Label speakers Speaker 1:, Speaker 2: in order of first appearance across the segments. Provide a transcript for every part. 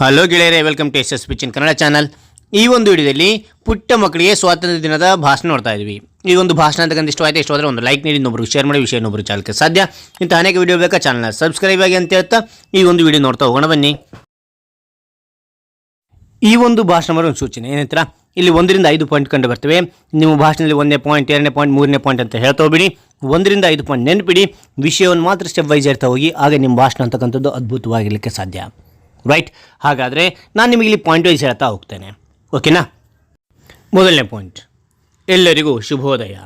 Speaker 1: Hello ಗೆಳೆಯರೆ welcome to S S ಪಿಚಿನ್ Kannada channel ಈ ಒಂದು ವಿಡಿಯೋದಲ್ಲಿ ಪುಟ್ಟ ಮಕ್ಕಳಿಗೆ ಸ್ವಾತಂತ್ರ್ಯ ದಿನದ ಭಾಷಣ ನೋಡ್ತಾ ಇದ್ವಿ. ಈ ಒಂದು ಭಾಷಣ ಅಂತಕ್ಕಂಥ ಇಷ್ಟವಾಗಿದೆ ಎಷ್ಟು ಆದರೆ ಒಂದು ಲೈಕ್ ನೀಡಿ ಇನ್ನೊಬ್ಬರು ಶೇರ್ ಮಾಡಿ, ವಿಷಯ ಇನ್ನೊಬ್ರು ಚಾಲಕ್ಕೆ ಸಾಧ್ಯ. ಇಂಥ ಅನೇಕ ವಿಡಿಯೋ ಬೇಕಾ ಚಾನಲ್ನ ಸಬ್ಸ್ಕ್ರೈಬ್ ಆಗಿ ಅಂತ ಹೇಳ್ತಾ ಈ ಒಂದು ವಿಡಿಯೋ ನೋಡ್ತಾ ಹೋಗೋಣ, ಬನ್ನಿ. ಈ ಒಂದು ಭಾಷಣ ಮಾಡೋ ಒಂದು ಸೂಚನೆ ಏನಂತರ? ಇಲ್ಲಿ ಒಂದರಿಂದ ಐದು ಪಾಯಿಂಟ್ ಕಂಡು ಬರ್ತವೆ. ನಿಮ್ಮ ಭಾಷಣದಲ್ಲಿ ಒಂದೇ ಪಾಯಿಂಟ್ ಎರಡನೇ ಪಾಯಿಂಟ್ ಮೂರನೇ ಪಾಯಿಂಟ್ ಅಂತ ಹೇಳ್ತಾ ಹೋಗ್ಬಿಡಿ. ಒಂದರಿಂದ ಐದು ಪಾಯಿಂಟ್ ನೆನಪಿಡಿ. ವಿಷಯವನ್ನು ಮಾತ್ರ ಸ್ಟೆಪ್ ವೈಸ್ ಹೇಳ್ತಾ ಹೋಗಿ, ಆಗ ನಿಮ್ಮ ಭಾಷಣ ಅಂತಕ್ಕಂಥದ್ದು ಅದ್ಭುತವಾಗಿರಲಿಕ್ಕೆ ಸಾಧ್ಯ. ರೈಟ್ ಹಾಗಾದರೆ ನಾನು ನಿಮಗೆ ಇಲ್ಲಿ ಪಾಯಿಂಟ್ ವೈಸ್ ಹೇಳ್ತಾ ಹೋಗ್ತೇನೆ. ಓಕೆನಾ ಮೊದಲನೇ ಪಾಯಿಂಟ್ ಎಲ್ಲರಿಗೂ ಶುಭೋದಯ.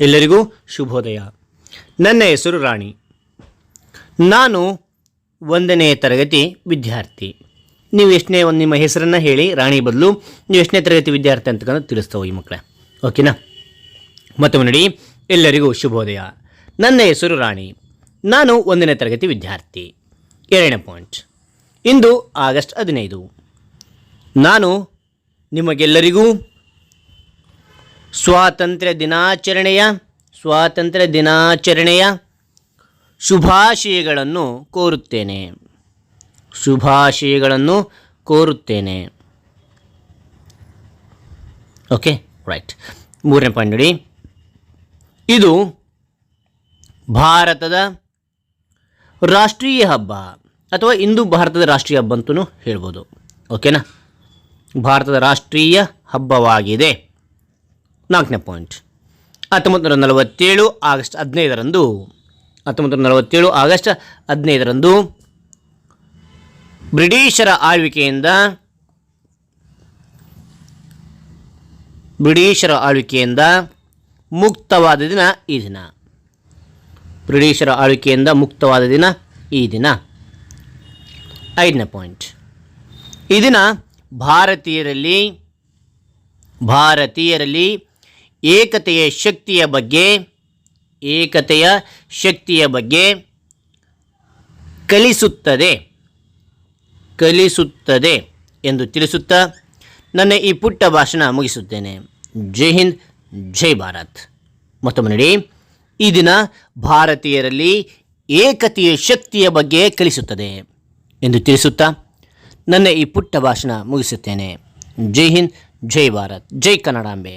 Speaker 1: ಎಲ್ಲರಿಗೂ ಶುಭೋದಯ. ನನ್ನ ಹೆಸರು ರಾಣಿ. ನಾನು ಒಂದನೇ ತರಗತಿ ವಿದ್ಯಾರ್ಥಿ. ನೀವು ಎಷ್ಟನೇ ಒಂದು ನಿಮ್ಮ ಹೆಸರನ್ನು ಹೇಳಿ, ರಾಣಿ ಬದಲು. ನೀವು ಎಷ್ಟನೇ ತರಗತಿ ವಿದ್ಯಾರ್ಥಿ ಅಂತಕ್ಕಂಥ ತಿಳಿಸ್ತಾವೆ ಈ ಮಕ್ಕಳೇ ಓಕೆನಾ ಮತ್ತೊಮ್ಮೆ ನೋಡಿ ಎಲ್ಲರಿಗೂ ಶುಭೋದಯ. ನನ್ನ ಹೆಸರು ರಾಣಿ. ನಾನು ಒಂದನೇ ತರಗತಿ ವಿದ್ಯಾರ್ಥಿ. ಎರಡನೇ ಪಾಯಿಂಟ್ ಇಂದು ಆಗಸ್ಟ್ ಹದಿನೈದು. ನಾನು ನಿಮಗೆಲ್ಲರಿಗೂ ಸ್ವಾತಂತ್ರ್ಯ ದಿನಾಚರಣೆಯ ಸ್ವಾತಂತ್ರ್ಯ ದಿನಾಚರಣೆಯ ಶುಭಾಶಯಗಳನ್ನು ಕೋರುತ್ತೇನೆ. ಶುಭಾಶಯಗಳನ್ನು ಕೋರುತ್ತೇನೆ. ಓಕೆ ರೈಟ್ ಮೂರನೇ ಪಾಯಿಂಟ್ ನೋಡಿ. ಇದು ಭಾರತದ ರಾಷ್ಟ್ರೀಯ ಹಬ್ಬ. ಅಥವಾ ಇಂದು ಭಾರತದ ರಾಷ್ಟ್ರೀಯ ಹಬ್ಬ ಅಂತಲೂ ಹೇಳ್ಬೋದು. ಓಕೆನಾ ಭಾರತದ ರಾಷ್ಟ್ರೀಯ ಹಬ್ಬವಾಗಿದೆ. ನಾಲ್ಕನೇ ಪಾಯಿಂಟ್ ಹತ್ತೊಂಬತ್ತು ನೂರ ನಲವತ್ತೇಳು ಆಗಸ್ಟ್ ಹದಿನೈದರಂದು ಹತ್ತೊಂಬತ್ತು ನೂರ ನಲವತ್ತೇಳು ಆಗಸ್ಟ್ ಹದಿನೈದರಂದು ಬ್ರಿಟಿಷರ ಆಳ್ವಿಕೆಯಿಂದ ಬ್ರಿಟಿಷರ ಆಳ್ವಿಕೆಯಿಂದ ಮುಕ್ತವಾದ ದಿನ ಈ ದಿನ. ಬ್ರಿಟಿಷರ ಆಳ್ವಿಕೆಯಿಂದ ಮುಕ್ತವಾದ ದಿನ ಈ ದಿನ. ಐದನೇ ಪಾಯಿಂಟ್. ಇದನ್ನ ಭಾರತೀಯರಲ್ಲಿ ಭಾರತೀಯರಲ್ಲಿ ಏಕತೆಯ ಶಕ್ತಿಯ ಬಗ್ಗೆ, ಏಕತೆಯ ಶಕ್ತಿಯ ಬಗ್ಗೆ ಕಲಿಸುತ್ತದೆ. ಕಲಿಸುತ್ತದೆ ಎಂದು ತಿಳಿಸುತ್ತಾ ನನ್ನ ಈ ಪುಟ್ಟ ಭಾಷಣ ಮುಗಿಸುತ್ತೇನೆ. ಜೈ ಹಿಂದ್, ಜೈ ಭಾರತ್. ಮತ್ತೊಮ್ಮೆ ನೋಡಿ, ಈ ದಿನ ಭಾರತೀಯರಲ್ಲಿ ಏಕತೆಯ ಶಕ್ತಿಯ ಬಗ್ಗೆ ಕಲಿಸುತ್ತದೆ. ಎಂದು ತಿಳಿಸುತ್ತಾ, ನನ್ನ ಈ ಪುಟ್ಟ ಭಾಷಣ ಮುಗಿಸುತ್ತೇನೆ. ಜೈ ಹಿಂದ್, ಜೈ ಭಾರತ್, ಜೈ ಕನ್ನಡಾಂಬೆ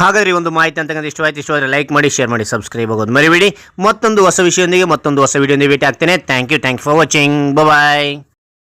Speaker 1: ಹಾಗಾದ್ರೆ ಒಂದು ಮಾಹಿತಿ ಅಂತಕ್ಕಂಥ ಇಷ್ಟವಾಯ್ತು. ಇಷ್ಟವಾದರೆ ಲೈಕ್ ಮಾಡಿ, ಶೇರ್ ಮಾಡಿ, ಸಬ್ಸ್ಕ್ರೈಬ್ ಆಗೋದು ಮರಿಬೇಡಿ. ಮತ್ತೊಂದು ಹೊಸ ವಿಷಯದೊಂದಿಗೆ ಮತ್ತೊಂದು ಹೊಸ ವಿಡಿಯೋದೊಂದಿಗೆ ಭೇಟಿ ಆಗ್ತೇನೆ thank you thank you for watching. Bye